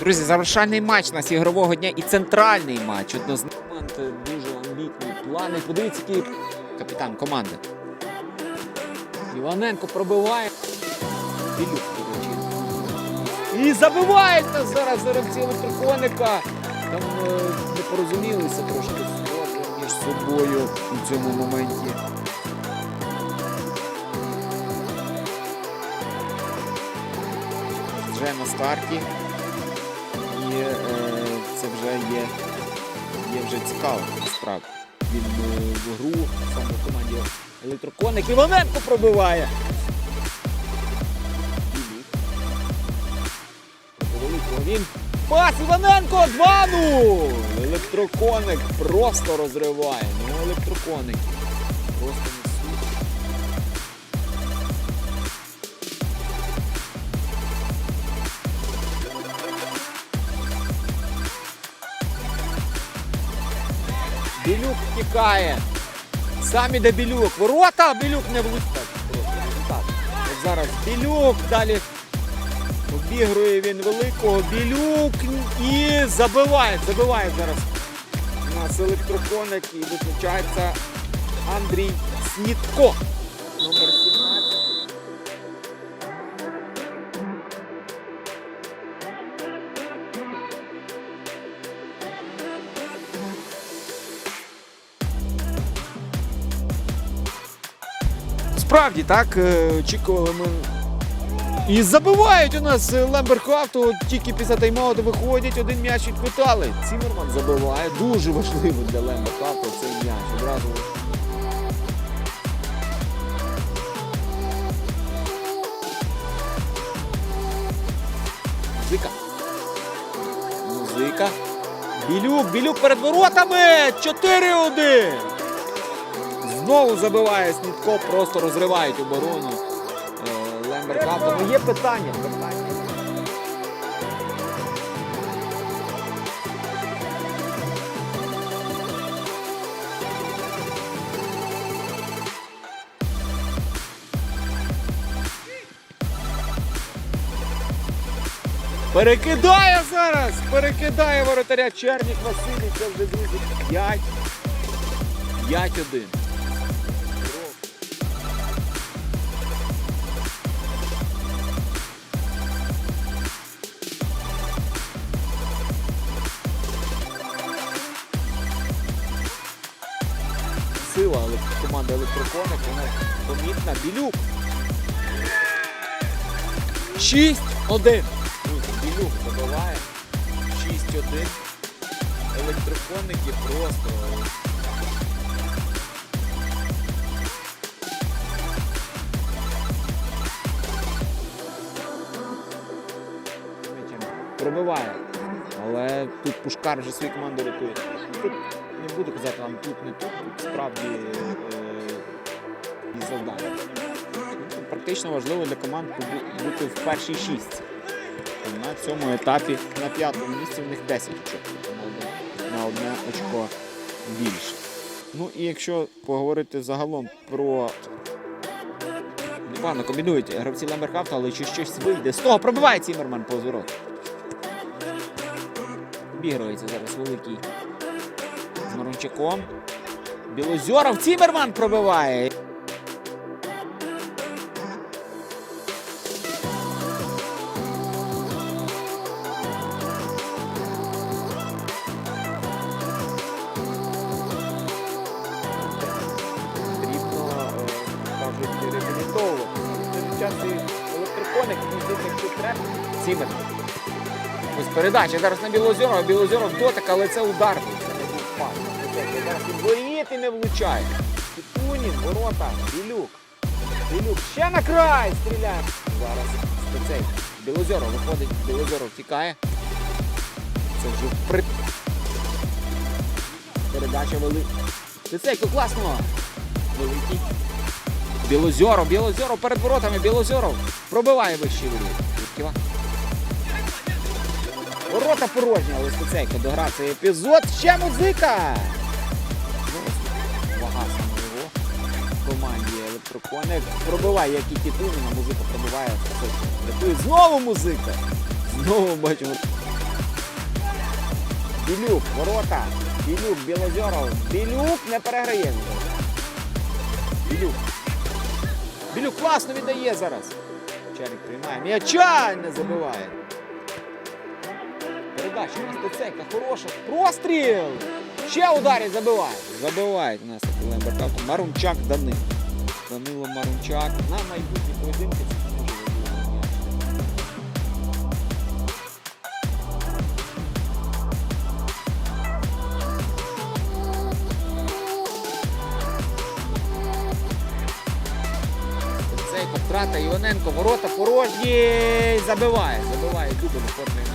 Друзі, завершальний матч нас ігрового дня і центральний матч. Однозначно е, дуже амбітні плани. Подивіться, який капітан команди. Іваненко пробиває. І забивають нас зараз гравці електроконика. Там не порозумілися трошки між собою у цьому моменті. Вже на старті. Є, вже цікаво, насправді. Він е, в гру саме в команді електроконик. Іваненко пробиває. Білік. Він. Пас Іваненко 2-0! Електроконик просто розриває. Ну, електроконик. Просто Білюк втікає. Сам іде Білюк. Ворота, Білюк не влучить. Зараз Білюк, далі обігрує він великого. Білюк і забиває. Забиває зараз у нас електроконик і визначається Андрій Снітко. Номер 17. Справді так, е, очікували ми. І забивають у нас е, Лемберхафту, тільки після тайм-ауту виходять, один м'яч відквитали. Цімерман забиває. Дуже важливо для Лемберхафту цей м'яч. Одразу. Музика. Музика. Білюк, білюк перед воротами! 4-1! Знову забиває Снітко, просто розривають оборону е, Ну є питання. питання. Перекидає зараз! Перекидає воротаря Чернік Василій. Це вже друзі 5. 5-1. Сила команди електроконик, вона помітна. Білюк. 6-1. Білюк забиває. 6-1. Електроконники просто. Пробиває. Але тут Пушкар вже свою команду рятує. Тут не буду казати вам тут, не тут, тут справді е, і завдання. Практично важливо для команд бути в першій шістці. На цьому етапі на п'ятому місці в них 10 очок. на одне, очко більше. Ну і якщо поговорити загалом про Непогано комбінують гравці Лемберхафта, але чи щось вийде. З того пробиває Цімерман по зворот. Обігрується зараз великий з Марончаком. Білозьоров Цімерман пробиває. Е, реабілітовувати. Час і електроконик, ну, здається, якщо треба. Цімерман. Ось передача зараз на Білозорова. Білозоров дотик, але це удар. Зараз не влучає. Тітунін, ворота, Білюк. Білюк ще на край стріляє. Зараз спецей. Білозоров виходить, Білозоров тікає. Це вже при... Передача велика. Спецейко класно. Великий. Білозоров, Білозоров перед воротами, Білозоров пробиває вищий воріт. Ворота порожні, але Стецейко дограв цей епізод. Ще музика! Вага в команді електроконик. Пробиває, як і Тітунина, музика пробиває. Рятує. Знову музика! Знову бачимо Білюк, ворота. Білюк, Білозеров. Білюк не переграє. Білюк. Білюк класно віддає зараз. Черік приймає. М'яча не забиває. Передача у хороша. Простріл! Ще ударить забиває. Забивають у нас Бартавко. Марунчак Данило. Данило Марунчак. На майбутні поєдинки це дуже важливо. м'яч. Втрата Іваненко, ворота порожні. Забиває, забиває дубль оформлює